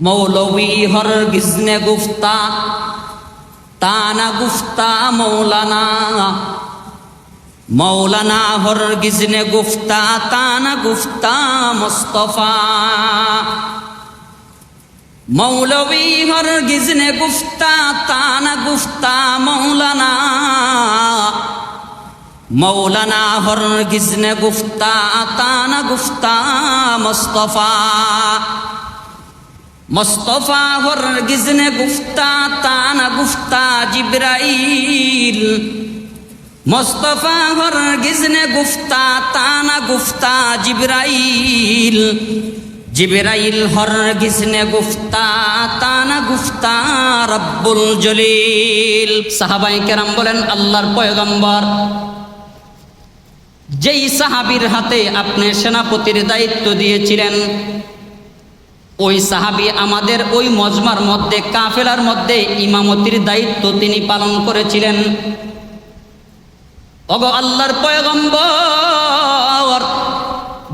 মৌলবী হর গিজনে গুফতা, তানা গুফতা মৌলানা। মৌলানা হর গিজনে গুফতা, তানা গুফতা মোস্তফা। মৌলবী হর গিজনে গুফতা, তানা গুফতা মৌলানা। মৌলানা হর গিজনে গুফতা, তানা গুফতা মোস্তফা। মোস্তফা হর গিজনে গুফতা তানা গুফতা জিব্রাইল। মোস্তফা হর গিজনে গুফতা তানা গুফতা জিব্রাইল। জিব্রাইল হর গিজনে গুফতা তানা গুফতা রব্বুল জলিল। সাহাবাই কেরাম বলেন, আল্লাহর পয়গম্বর, যেই সাহাবির হাতে আপনি সেনাপতির দায়িত্ব দিয়েছিলেন ওই সাহাবি আমাদের ওই মজমার মধ্যে, কাফেলার মধ্যে ইমামতির দায়িত্ব তিনি পালন করেছিলেন। অগ আল্লাহর পয়গম্বর,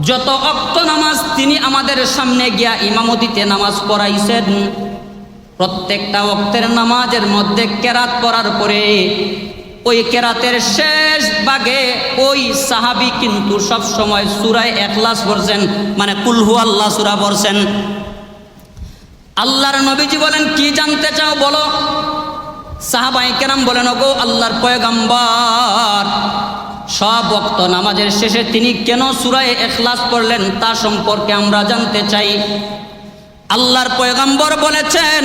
যত অক্ত নামাজ তিনি আমাদের সামনে গিয়া ইমামতিতে নামাজ পড়াইছেন, প্রত্যেকটা অক্তের নামাজের মধ্যে কেরাত পড়ার পরে ওই কেরাতের শেষ ভাগে ওই সাহাবি কিন্তু সব সময় সুরায় একলাস পড়ছেন মানে কুলহু আল্লাহ সুরা পড়ছেন। আল্লাহর নবীজি বলেন, কি জানতে চাও বলো? সাহাবাই কেরাম বলেন, ওগো আল্লাহর পয়গাম্বার, সব বক্ত নামাজের শেষে তিনি কেন সুরায় এখলাস পড়লেন তা সম্পর্কে আমরা জানতে চাই। আল্লাহর পয়গাম্বর বলেছেন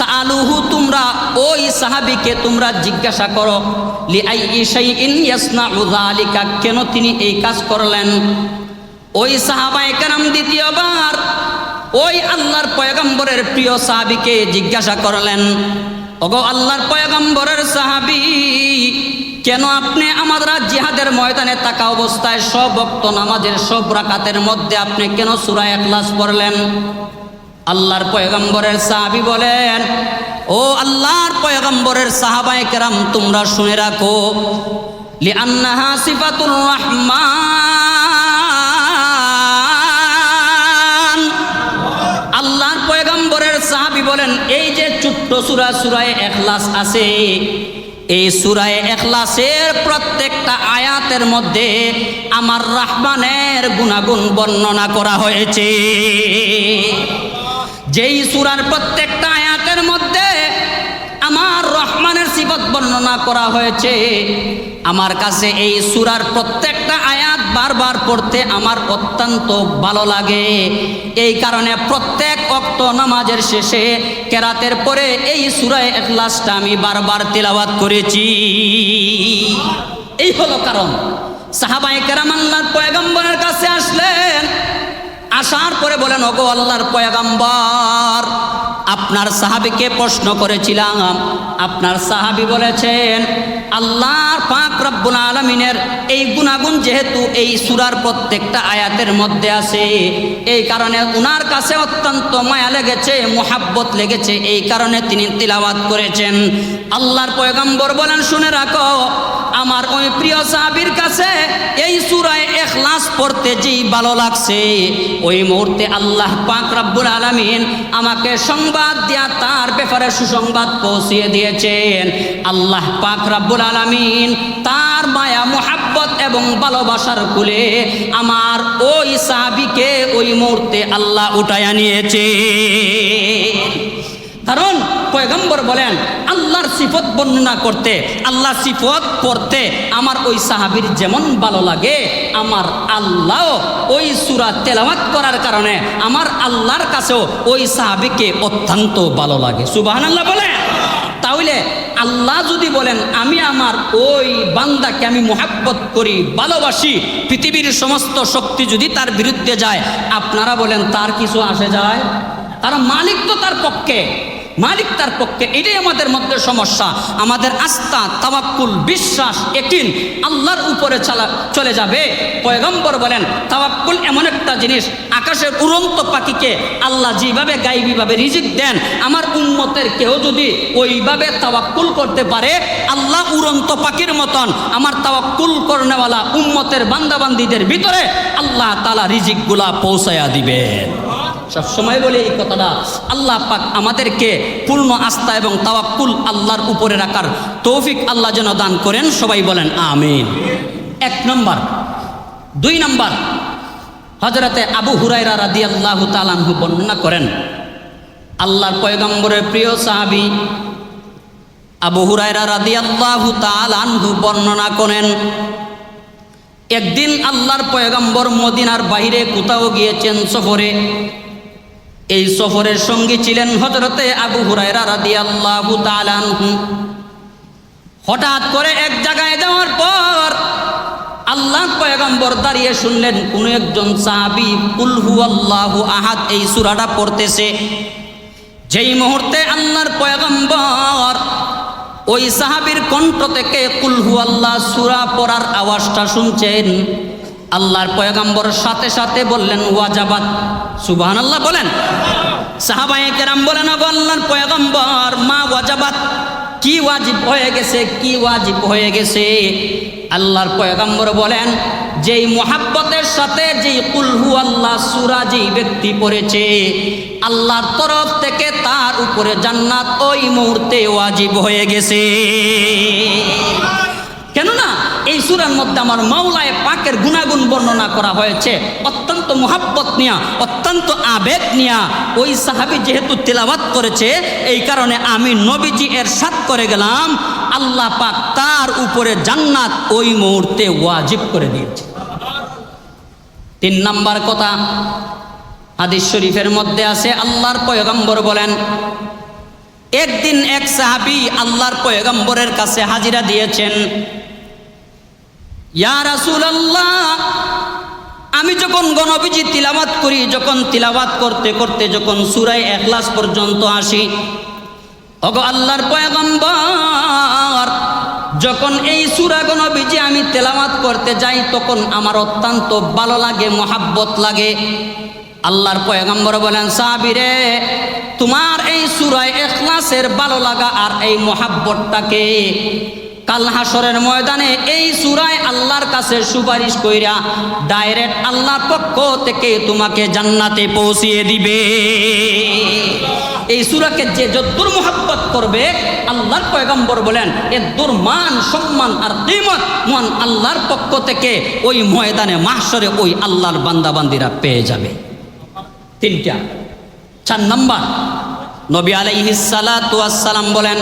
সালুহু তোমরা, ওই সাহাবিকে তোমরা জিজ্ঞাসা করো যালিকা, কেন তিনি এই কাজ করলেন? ওই সাহাবায়ে কেরাম দ্বিতীয়বার ওই আল্লাহর পয়গম্বরের প্রিয় সাহাবিকে জিজ্ঞাসা করলেন, ওগো আল্লাহর পয়গম্বরের সাহাবি, কেন আপনি আমাদের জিহাদের ময়দানে থাকা অবস্থায় সব ভক্ত নামাজের সব রাকাতের মধ্যে আপনি কেন সুরা একলাস পড়লেন? আল্লাহর পয়গম্বরের সাহাবি বলেন, ও আল্লাহর পয়গম্বরের সাহাবায়ে কেরাম, তোমরা শুনে রাখো, লিআন্নাহা সিফাতুর রহমান ছোট্ট সুরা, সুরায় এখলাস আছে। এই সুরায় এখলাসের প্রত্যেকটা আয়াতের মধ্যে আমার রাহমানের গুণাগুণ বর্ণনা করা হয়েছে। যেই সুরার প্রত্যেকটা আয়াতের মধ্যে আমার রহমানের সিবত বর্ণনা করা হয়েছে। আমার কাছে এই সুরার প্রত্যেকটা আয়াত বারবার পড়তে আমার অত্যন্ত ভালো লাগে। এই কারণে প্রত্যেক অক্ত নামাজের শেষে কেরাতের পরে এই সুরায় এখলাসটা আমি বারবার তেলাওয়াত করেছি। এই হলো কারণ। সাহাবাই কেরাম পয়গম্বরের কাছে আসলেন। আসার পরে বলেন অগো আল্লাহর পয়গাম্বর, আপনার সাহাবিকে প্রশ্ন করেছিলাম। আপনার সাহাবি বলেছেন, আল্লাহর পাক রব্বুল আলমিনের এই গুণাগুণ যেহেতু এই সুরার প্রত্যেকটা আয়াতের মধ্যে আছে, এই কারণে উনার কাছে অত্যন্ত মায়া লেগেছে, মোহাব্বত লেগেছে, এই কারণে তিনি তিলাওয়াত করেছেন। আল্লাহর পয়গাম্বর বলেন, শুনে রাখো, আমার ওই প্রিয় সাহাবির কাছে এই সুরায় এখলাস পড়তে যেই ভালো লাগছে ওই মুহূর্তে আল্লাহ পাক রাব্বুল আলামিন আমাকে সংবাদ দিয়া তার ব্যাপারে সুসংবাদ পৌঁছিয়ে দিয়েছেন। আল্লাহ পাক রাব্বুল আলামিন তার মায়া, মোহাব্বত এবং ভালোবাসার কুলে আমার ওই সাহাবিকে ওই মুহূর্তে আল্লাহ উঠাইয়া নিয়েছে কারণ পয়গম্বর বলেন, আল্লাহর সিফত বর্ণনা করতে, আল্লাহ সিফত পড়তে আমার ওই সাহাবির যেমন ভালো লাগে, আমার আল্লাহ ওই সুরা তেলাওয়াত করার কারণে আমার আল্লাহর কাছেও ওই সাহাবিকে অত্যন্ত ভালো লাগে। সুবাহান আল্লাহ বলে তাহলে আল্লাহ যদি বলেন, আমি আমার ওই বান্দাকে আমি মোহাব্বত করি, ভালোবাসি, পৃথিবীর সমস্ত শক্তি যদি তার বিরুদ্ধে যায়, আপনারা বলেন, তার কিছু আসে যায়? কারণ মালিক তো তার পক্ষে। মালিক তার পক্ষে, এটাই আমাদের মধ্যে সমস্যা। আমাদের আস্থা, তাওয়াক্কুল, বিশ্বাস একিন আল্লাহর উপরে চালা, চলে যাবে। পয়গম্বর বলেন, তাওয়াক্কুল এমন একটা জিনিস, আকাশের উড়ন্ত পাখিকে আল্লাহ যেভাবে গাইবিভাবে রিজিক দেন, আমার উন্মতের কেউ যদি ওইভাবে তাওয়াক্কুল করতে পারে, আল্লাহ উড়ন্ত পাখির মতন আমার তাওয়াক্কুল করনেওয়ালা উম্মতের বান্দাবান্দিদের ভিতরে আল্লাহ তালা রিজিকগুলা পৌঁছায়া দিবেন। সব সময় বলি এই কথাটা, আল্লাহ পাক আমাদেরকে পূর্ণ আস্থা এবং তাওয়াক্কুল আল্লাহর উপরে রাখার তৌফিক আল্লাহ যেন দান করেন, সবাই বলেন আমিন। এক নম্বর। দুই নম্বর হজরতে আবু হুরাইরা রাদি আল্লাহ তালানহু বর্ণনা করেন, আল্লাহর পয়গম্বরের প্রিয় সাহাবি আবু হুরাইরা রাদি আল্লাহ তালানহু বর্ণনা করেন, একদিন আল্লাহর পয়গম্বর মদিনার বাইরে কোথাও গিয়েছেন সফরে এই সফরের সঙ্গী ছিলেন হজরতে আবু হঠাৎ করে এক জায়গায় যাওয়ার পর আল্লাহ পয়গম্বর দাঁড়িয়ে শুনলেন, কোন একজন সাহাবি কুলহু আল্লাহু আহাদ এই সুরাটা পড়তেছে। যেই মুহূর্তে আল্লাহর পয়গম্বর ওই সাহাবির কণ্ঠ থেকে কুলহু আল্লাহ সুরা পড়ার আওয়াজটা শুনছেন। আল্লাহর পয়গম্বর সাথে সাথে বললেন, ওয়াজাবাত। সুবহান আল্লাহ বলেন। সাহাবায়ে কেরাম বলেন, "ওগো আল্লাহর পয়গম্বর, মা ওয়াজাবাত। কি ওয়াজিব হয়ে গেছে, কি ওয়াজিব হয়ে গেছে? আল্লাহর পয়গম্বর বলেন, যেই মোহাব্বতের সাথে যেই কুলহু আল্লাহ সুরা যেই ব্যক্তি পড়েছে, আল্লাহর তরফ থেকে তার উপরে জান্নাত ওই মুহূর্তে ওয়াজিব হয়ে গেছে। কেননা সুরার মধ্যে আমার মাওলায় পাকের গুণাগুণ বর্ণনা করা হয়েছে। অত্যন্ত মোহাব্বত নিয়া, অত্যন্ত আবেগ নিয়া ওই সাহাবি যেহেতু তেলাবাত করেছে, এই কারণে আমি নবীজি এর সাত করে গেলাম। আল্লাহ পাক তার উপরে জান্নাত ওই মুহূর্তে ওয়াজিব করে দিয়েছে। তিন নাম্বার কথা, হাদিস শরীফের মধ্যে আছে, আল্লাহর পয়গম্বর বলেন, একদিন এক সাহাবি আল্লাহর পয়গম্বরের কাছে হাজিরা দিয়েছেন রাসূলুল্লাহ, আমি যখন গণবিজি তিলাবাত করি, যখন তিলাবাত করতে করতে যখন সুরায় এখলাস পর্যন্ত আসি অগ আল্লাহর পয়গম্বর, যখন এই সুরা গণবিজি আমি তেলাওয়াত করতে যাই, তখন আমার অত্যন্ত ভালো লাগে, মহাব্বত লাগে। আল্লাহর পয়গম্বর বলেন সাহাবিরে তোমার এই সুরায় এখলাসের ভালো লাগা আর এই মহাব্বতটাকে কাল হাসরের ময়দানে এই সুরায় আল্লাহর কাছে সুপারিশ কইরা ডাইরেক্ট আল্লাহর পক্ষ থেকে তোমাকে জান্নাতে পৌঁছিয়ে দিবে। এই সুরাকে যে যদ্দুর মোহাব্বত করবে, আল্লাহর পয়গম্বর বলেন এদ্দুর মান, সম্মান আর কিমত মন আল্লাহর পক্ষ থেকে ওই ময়দানে মাহসরে ওই আল্লাহর বান্দাবান্দিরা পেয়ে যাবে। তিনটা। চার নম্বর, নবী আলাইহিস ওয়াসসালাম বলেন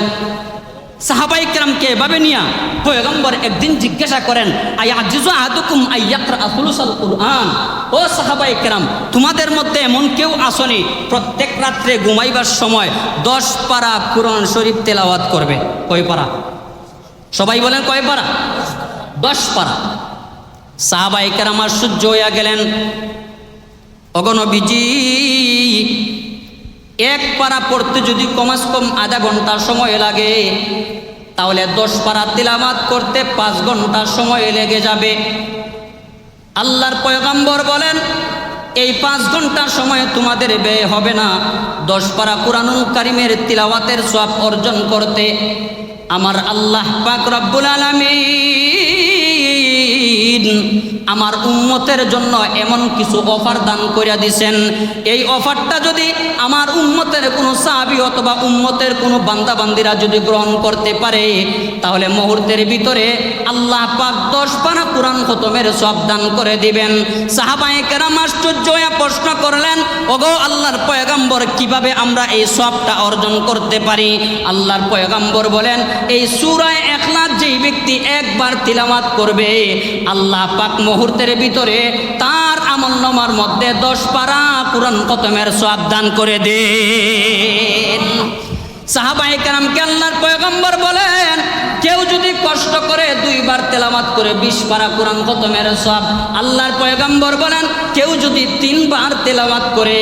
সাহাবাই কেরামকে এভাবে নিয়া পয়গম্বর একদিন জিজ্ঞাসা করেন আই আয়াজিজু আহাদুকুম আইয়াকরা আসুলুসাল কুরআন? ও সাহাবাই কেরাম, তোমাদের মধ্যে এমন কেউ আসনি, প্রত্যেক রাত্রে ঘুমাইবার সময় দশ পারা কুরআন শরীফ তেলাওয়াত করবে। কয় পারা? সবাই বলেন কয় পারা? দশ পারা। সাহাবাই কেরাম আশ্চর্য হইয়া গেলেন। অগণবিজি এক পারা পড়তে যদি কমাস কম আধা ঘণ্টা সময় লাগে, তাহলে দশ পারা তিলামাত করতে পাঁচ ঘণ্টা সময় লেগে যাবে। আল্লাহর পয়গাম্বর বলেন, এই পাঁচ ঘণ্টা সময় তোমাদের ব্যয় হবে না। দশ পারা কোরআনুল কারিমের তিলাওয়াতের সব অর্জন করতে আমার আল্লাহ পাক রব্বুল আলামিন আমার উম্মতের জন্য এমন কিছু অফার দান করিয়া দিছেন। এই অফারটা যদি আমার উম্মতের কোনো সাহাবি অথবা উম্মতের কোনো বান্দাবান্দিরা যদি গ্রহণ করতে পারে, তাহলে মুহূর্তের ভিতরে আল্লাহ পাক দশ পানা কোরআন খতমের সব দান করে দিবেন। সাহাবায়ে কেরাম আশ্চর্য প্রশ্ন করলেন, ওগো আল্লাহর পয়গাম্বর, কীভাবে আমরা এই সবটা অর্জন করতে পারি? আল্লাহর পয়গাম্বর বলেন, এই সুরায় একলাখ যেই ব্যক্তি একবার তিলামাত করবে, আল্লাহ পাক মুহূর্তের ভিতরে তার আমল নামার মধ্যে দশ পারা কোরআন কতমের সব দান করে দে সাহাবাই কালামকে আল্লাহর পয়গম্বর বলেন, কেউ যদি কষ্ট করে দুইবার তেলামাত করে বিশ পারা কোরআন খতমের সব আল্লাহর পয়গম্বর বলেন, কেউ যদি তিনবার তেলাওয়াত করে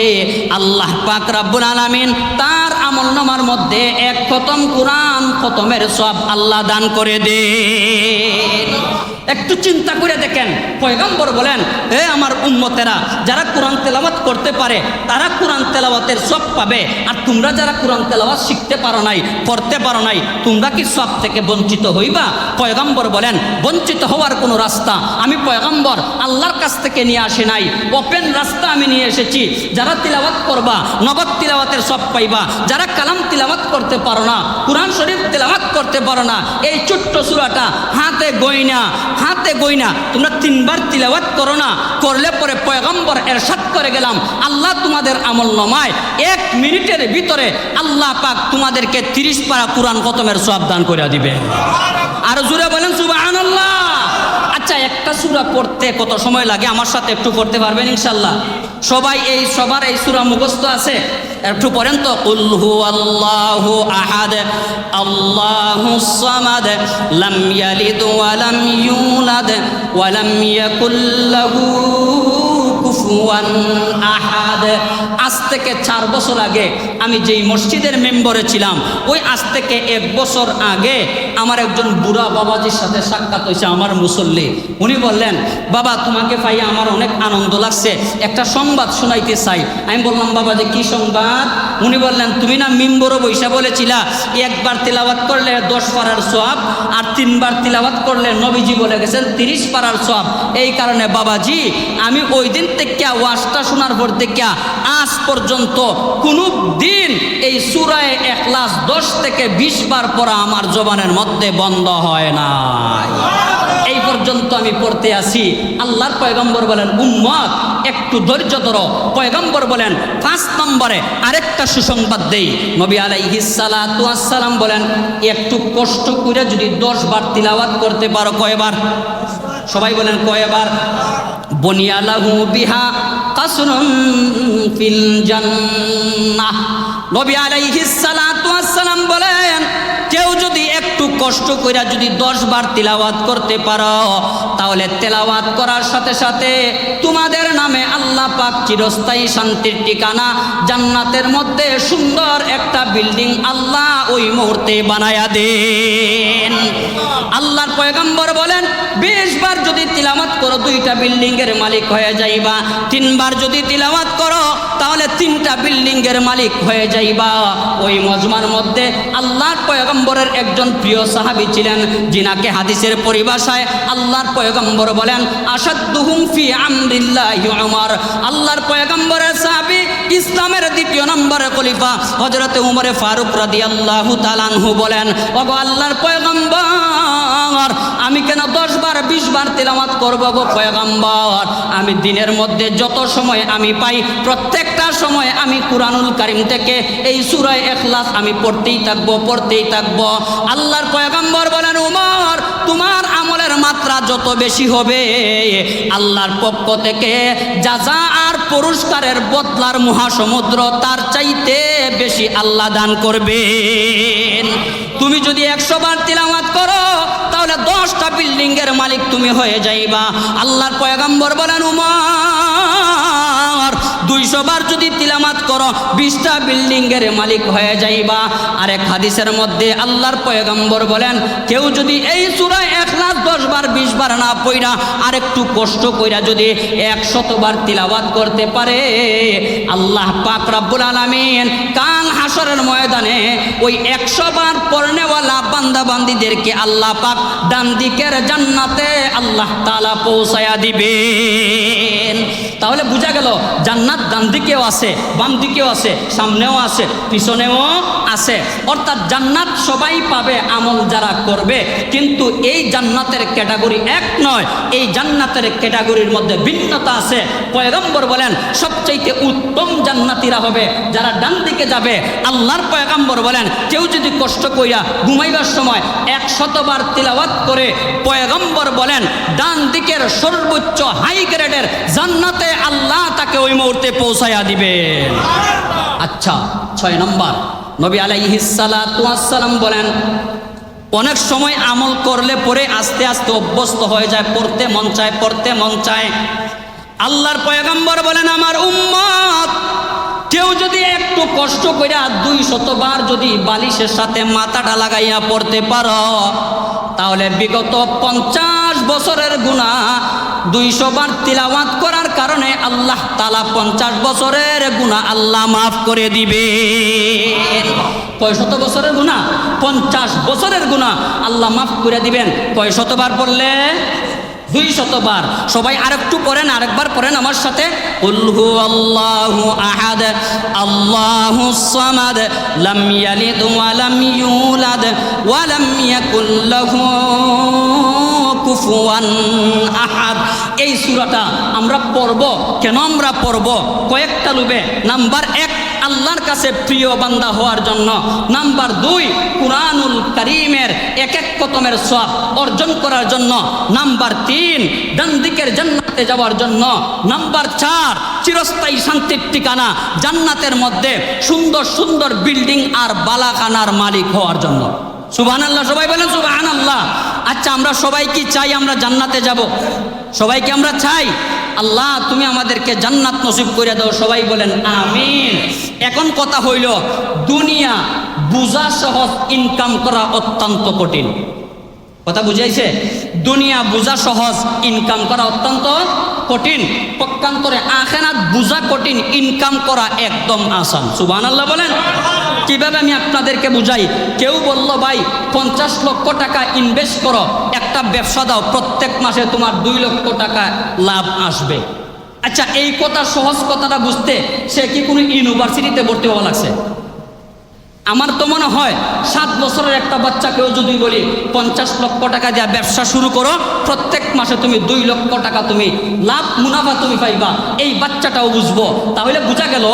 আল্লাহ পাক রাব্বুল আলামিন তার আমল নামার মধ্যে এক খতম কোরআন খতমের সব আল্লাহ দান করে দেন। একটু চিন্তা করে দেখেন। পয়গম্বর বলেন, এ আমার উম্মতেরা, যারা কোরআন তেলাওয়াত করতে পারে, তারা কোরআন তেলাওয়াতের সব পাবে। আর তোমরা যারা কোরআন তেলাওয়াত শিখতে পারো নাই, পড়তে পারো নাই, তোমরা কি সব থেকে বঞ্চিত হইবা? পয়গম্বর বলেন, বঞ্চিত হওয়ার কোনো রাস্তা আমি পয়গম্বর আল্লাহর কাছ থেকে নিয়ে আসি নাই। ওপেন রাস্তা আমি নিয়ে এসেছি। যারা তিলাওয়াত করবা নগদ তিলাওয়াতের সব পাইবা। যারা কালাম তিলাওয়াত করতে পারো না, কোরআন শরীফ তিলাওয়াত করতে পারো না। এই ছোট্ট সুরাটা হাতে গইনা হাতে গইনা তোমরা তিনবার তিলাওয়াত করো না। করলে পরে পয়গম্বর এরশাদ করে গেলাম। আল্লাহ তোমাদের আমল নমায়। এক মিনিটের ভিতরে আল্লাহ পাক তোমাদেরকে তিরিশ পারা কোরআন খতমের সব দান করে দিবে। আর জুড়ে বলেন, সুবহানাল্লাহ। আচ্ছা একটা সুরা পড়তে কত সময় লাগে? আমার সাথে একটু পড়তে পারবেন ইনশাল্লাহ সবাই এই, সবার এই সুরা মুখস্থ আছে? একটু পড়েন তো উল্হু আল্লাহ আহাদ, আল্লাহ সামাদ, লাম ইয়ালিদ ওয়া লাম ইউলাদ, ওয়া লাম ইয়াকুল আহাদ। আজ থেকে চার বছর আগে আমি যেই মসজিদের মেম্বরে ছিলাম, ওই আজ থেকে এক বছর আগে আমার একজন বুড়া বাবাজির সাথে সাক্ষাৎ হয়েছে আমার মুসল্লি। উনি বললেন, বাবা, তোমাকে পাই আমার অনেক আনন্দ লাগছে। একটা সংবাদ শোনাইতে চাই। আমি বললাম, বাবা, যে কি সংবাদ? উনি বললেন, তুমি না মিম্বরও বৈশা বলেছিলা, একবার তিলাবাত করলে দশ পাড়ার সব আর তিনবার তিলাবাত করলে নবীজি বলে গেছেন তিরিশ পাড়ার সব এই কারণে, বাবাজি, আমি ওই দিন থেকে ওয়াজটা শোনার পর থেকে আজ পর্যন্ত কোনো দিন এই সুরায় এক একলাস দশ থেকে বিশ বার পড়া আমার জবানের মধ্যে বন্ধ হয় না এই পর্যন্ত আমি পড়তে আসি আল্লাহর পয়গম্বর বলেন, উম্মত, একটু ধৈর্য ধরো। পয়গম্বর বলেন, পাঁচ নম্বরে আরেকটা সুসংবাদ দেই। নবী আলাইহিস সালাতু আসসালাম বলেন, একটু কষ্ট করে যদি দশ বার তিলাওয়াত করতে পারো কয়বার? সবাই বলেন, কয়বার? বনিয়ালাহু বিহা কাসরুন ফিল জান্নাহ। নবী আলাইহিস সালাতু আসসালাম বলেন কেউ যদি একটু কষ্ট কইরা যদি দশ বার তিলাওয়াত করতে পারো, তাহলে তেলাওয়াত করার সাথে সাথে তোমাদের নামে আল্লাহ পাক চিরস্থায়ী শান্তির ঠিকানা, জান্নাতের মধ্যে সুন্দর একটা বিল্ডিং আল্লাহ ওই মুহূর্তে বানায়া দেন। আল্লাহর পয়গম্বর বলেন, বিশ বার যদি তিলাওয়াত করো, দুইটা বিল্ডিং এর মালিক হয়ে যাইবা। তিনবার যদি তিলাওয়াত করো, তাহলে তিনটা বিল্ডিং এর মালিক হয়ে যাইবা। ওই মজমার মধ্যে আল্লাহর পয়গম্বরের একজন প্রিয় সাহাবী ছিলেন, যিনাকে হাদিসের পরিভাষায় আল্লাহর পয়গম্বর বলেন আসাদুহুম ফি আমরিল্লাহি উমর। আল্লাহর পয়গম্বরের সাহাবী ইসলামের দ্বিতীয় নম্বরে খলিফা হযরত উমরে ফারুক রাদিয়াল্লাহু তাআলা আনহু বলেন, ওগো আল্লাহর পয়গম্বর, আমি কেন দশ বার, বিশ বার তেলামাত করব গো পয়গম্বর? আমি দিনের মধ্যে যত সময় আমি পাই, প্রত্যেকটা সময় আমি কুরআনুল কারিম থেকে এই সূরায় ইখলাস আমি পড়তেই থাকব পড়তেই থাকব। আল্লাহর পয়গম্বর বলেন, উমর, তোমার আমলের মাত্রা যত বেশি হবে, আল্লাহর পক্ষ থেকে যাজা আর পুরস্কারের বদলার মহাসমুদ্র, তার চাইতে বেশি আল্লাহ দান করবেন। তুমি যদি একশো বার তিলামাত করো, তাহলে দশটা বিল্ডিং এর মালিক তুমি হয়ে যাইবা। আল্লাহর পয়গম্বর বলেন, উমার দুইশো যদি তিলামাত করো, বিশটা বিল্ডিং এর মালিক হয়ে যাইবা। আর এক হাদিসের মধ্যে আল্লাহর পয়গম্বর বলেন, কেউ যদি এই চূড়ায় এক লাখ দশ বার বিশ বার না পইরা আর একটু কষ্ট কইরা যদি একশতবার তিলাওয়াত করতে পারে, আল্লাহ পাক রাব্বুল আলামিন কাল হাসরের ময়দানে ওই একশো বার পড়নেওয়ালা বান্দা বান্দিদেরকে আল্লাহ পাক ডান দিকের জান্নাতে আল্লাহ তাআলা পৌঁছায়া দিবেন। তাহলে বোঝা গেল জান্নাত ডান দিকেও আছে বাম দিকেও আছে সামনেও আছে পিছনেও আছে। অর্থাৎ জান্নাত সবাই পাবে আমল যারা করবে। কিন্তু এই জান্নাতের ক্যাটাগরি এক নয়, এই জান্নাতের ক্যাটাগরির মধ্যে ভিন্নতা আছে। পয়গম্বর বলেন, সবচাইতে উত্তম জান্নাতিরা হবে যারা ডান দিকে যাবে। আল্লাহর পয়গম্বর বলেন, কেউ যদি কষ্ট কইরা ঘুমাইবার সময় এক শতবার তিলাওয়াত করে, পয়গম্বর বলেন, ডান দিকের সর্বোচ্চ হাই গ্রেডের জান্নাতে আল্লাহ তাকে ওই মুহূর্তে পৌঁছাইয়া দিবেন। আচ্ছা ছয় নম্বর। নবী আলাইহিসালাম বলেন, অনেক সময় আমল করলে পরে আস্তে আস্তে অভ্যস্ত হয়ে যায়, পড়তে মন চায়, পড়তে মন চায়। আল্লাহর পয়গম্বর বলেন, আমার উম্মত কেউ যদি একটু কষ্ট কইরা দুই শতবার যদি বালিশের সাথে মাথাটা লাগাইয়া পড়তে পারো, তাহলে বিগত পঞ্চাশ বছরের গুণা দুইশো বার তিলাওয়াত করার কারণে আল্লাহ তালা পঞ্চাশ বছরের গুণা আল্লাহ মাফ করে দিবে। কয় শত বছরের গুণা? পঞ্চাশ বছরের গুণা আল্লাহ মাফ করে দিবেন। কয় শতবার পড়লে? দুই শতবার। সবাই আরেকটু পড়েন, আরেকবার পড়েন আমার সাথে। উল্হু আল্লাহু আহাদ, আল্লাহু সামাদ, লাম ইয়ালিদ ওয়া লাম ইউলাদ, ওয়া লাম ইয়াকুল লাহু কুফুয়ান আহাদ। এই সূরাটা আমরা পড়ব। কেন আমরা পড়ব? কয়েকটা লুবে নাম্বার এক আল্লাহর কাছে প্রিয় বান্দা হওয়ার জন্য নাম্বার দুই, কুরআনুল করিমের এক এক কতমের সব অর্জন করার জন্য। নাম্বার তিন ডান দিকের জান্নাতে যাওয়ার জন্য। নাম্বার চার, চিরস্থায়ী শান্তির ঠিকানা জান্নাতের মধ্যে সুন্দর সুন্দর বিল্ডিং আর বালাখানার মালিক হওয়ার জন্য। সুবাহান আল্লাহ সবাই বলেন সুবাহান আল্লাহ আচ্ছা আমরা সবাই কি চাই আমরা জান্নাতে যাব? সবাইকে আমরা চাই? আল্লাহ, তুমি আমাদেরকে জান্নাত নসিব করে দাও। সবাই বলেন, আমিন। এখন কথা হইল, দুনিয়া বুঝা সহজ ইনকাম করা অত্যন্ত কঠিন। কথা বুঝাইছে? দুনিয়া বুঝা সহজ ইনকাম করা অত্যন্ত কঠিন। পক্ষান্তরে আখেরাত বুঝা কঠিন ইনকাম করা একদম আসান। সুবান আল্লাহ বলেন। কীভাবে আমি আপনাদেরকে বুঝাই? কেউ বলল, ভাই, পঞ্চাশ লক্ষ টাকা ইনভেস্ট করো একটা ব্যবসা দাও, প্রত্যেক মাসে তোমার দুই লক্ষ টাকা লাভ আসবে। আচ্ছা এই কথা সহজ কথাটা বুঝতে সে কি কোনো ইউনিভার্সিটিতে ভর্তি হওয়া লাগছে? আমার তো মনে হয় সাত বছরের একটা বাচ্চাকেও যদি বলি পঞ্চাশ লক্ষ টাকা দিয়ে ব্যবসা শুরু করো, প্রত্যেক মাসে তুমি দুই লক্ষ টাকা তুমি লাভ, মুনাফা তুমি পাইবা। এই বাচ্চাটাও বুঝব। তাহলে বোঝা গেল,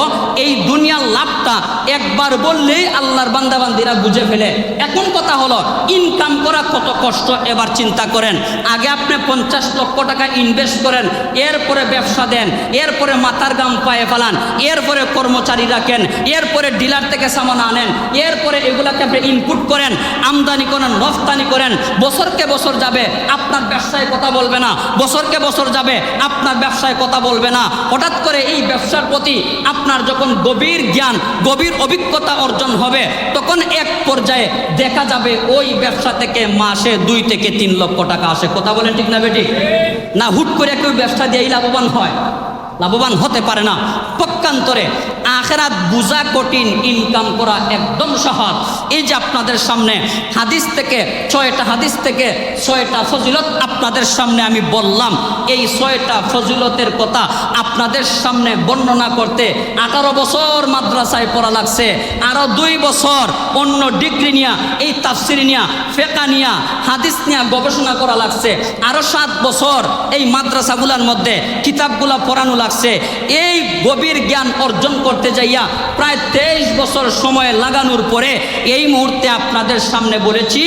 এই দুনিয়ার লাভটা একবার বললেই আল্লাহর বান্দাবান্দিরা বুঝে ফেলে। এখন কথা হলো ইনকাম করা কত কষ্ট, এবার চিন্তা করেন। আগে আপনি পঞ্চাশ লক্ষ টাকা ইনভেস্ট করেন, এরপরে ব্যবসা দেন, এরপরে মাথার গাম পায়ে ফেলান, এরপরে কর্মচারী রাখেন, এরপরে ডিলার থেকে সামান আনেন এরপরে এগুলাকে আপনি ইনপুট করেন, আমদানি করেন রফতানি করেন, বছরকে বছর যাবে, আপনার ব্যবসায় কথা বলবে না, বছরকে বছর যাবে, আপনার ব্যবসায় কথা বলবে না। হঠাৎ করে এই ব্যবসার প্রতি আপনার যখন গভীর জ্ঞান, গভীর অভিজ্ঞতা অর্জন হবে, তখন এক পর্যায়ে দেখা যাবে ওই ব্যবসা থেকে মাসে দুই থেকে তিন লক্ষ টাকা আসে। কথা বলেন ঠিক না বেটি? না, হুট করে কেউ ব্যবসা দিয়েই লাভবান হয়। লাভবান হতে পারে না। পক্ষান্তরে আখেরাত বুঝা কঠিন ইনকাম করা একদম সহজ। এই যে আপনাদের সামনে হাদিস থেকে, ছয়টা হাদিস থেকে ছয়টা ফজিলত আপনাদের সামনে আমি বললাম, এই ছয়টা ফজিলতের কথা আপনাদের সামনে বর্ণনা করতে আঠারো বছর মাদ্রাসায় পড়া লাগছে আরও দুই বছর অন্য ডিগ্রি নিয়া, এই তাফসির নিয়া, ফেকা নিয়া, হাদিস নিয়া গবেষণা করা লাগছে আরও সাত বছর এই মাদ্রাসাগুলোর মধ্যে কিতাবগুলা পড়ানো লাগছে। এই গভীর জ্ঞান অর্জন করতে যাইয়া প্রায় তেইশ বছর সময় লাগানোর পরে এই মুহূর্তে আপনাদের সামনে বলেছি,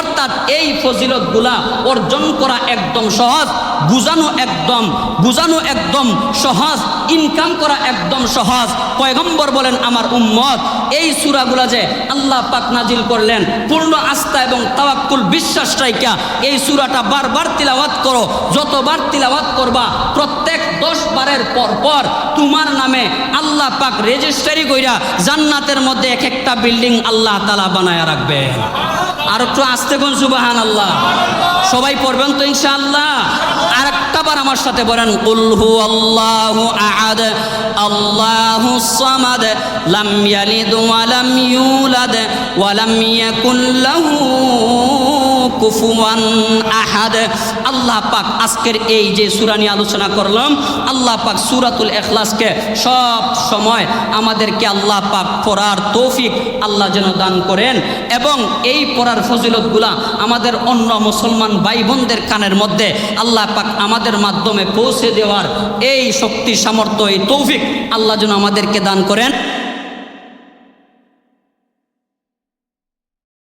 অর্থাৎ এই ফজিলতগুলা অর্জন করা একদম সহজ, বুঝানো একদম বুঝানো একদম সহজ ইনকাম করা একদম সহজ। পয়গম্বর বলেন, আমার উম্মত, এই সুরাগুলা যে আল্লাহ পাক নাজিল করলেন, পূর্ণ আস্থা এবং তাওয়াক্কুল বিশ্বাস রাইকা এই সুরাটা বারবার তিলাওয়াত করো, যতবার তিলাওয়াত করবা, প্রত্যেক দশ বারের পর পর তোমার নামে আল্লাহ পাক রেজিস্ট্রারি কইরা জান্নাতের মধ্যে এক একটা বিল্ডিং আল্লাহ তালা বানায় রাখবে আর একটু আসতে কোন সুবাহান আল্লাহ সবাই পড়বেন তো ইনশাআল্লাহ? আর একটা বার আমার সাথে বলেন উলহু আল্লাহু আহাদ, আল্লাহু সামাদ, লাম ইয়ালিদ ওয়া ইউলাদ, ওয়া ইয়াকুল লাহু কুফুয়ান আহাদ। আল্লাহ পাক আজকের এই যে সূরা নিয়ে আলোচনা করলাম, আল্লাহ পাক সুরাতুল ইখলাসকে সব সময় আমাদেরকে আল্লাহ পাক পড়ার তৌফিক আল্লাহ যেন দান করেন এবং এই পড়ার ফজিলতগুলা আমাদের অন্য মুসলমান ভাই বোনদের কানের মধ্যে আল্লাহ পাক আমাদের মাধ্যমে পৌঁছে দেওয়ার এই শক্তি, সামর্থ্য, এই তৌফিক আল্লাহ যেন আমাদেরকে দান করেন।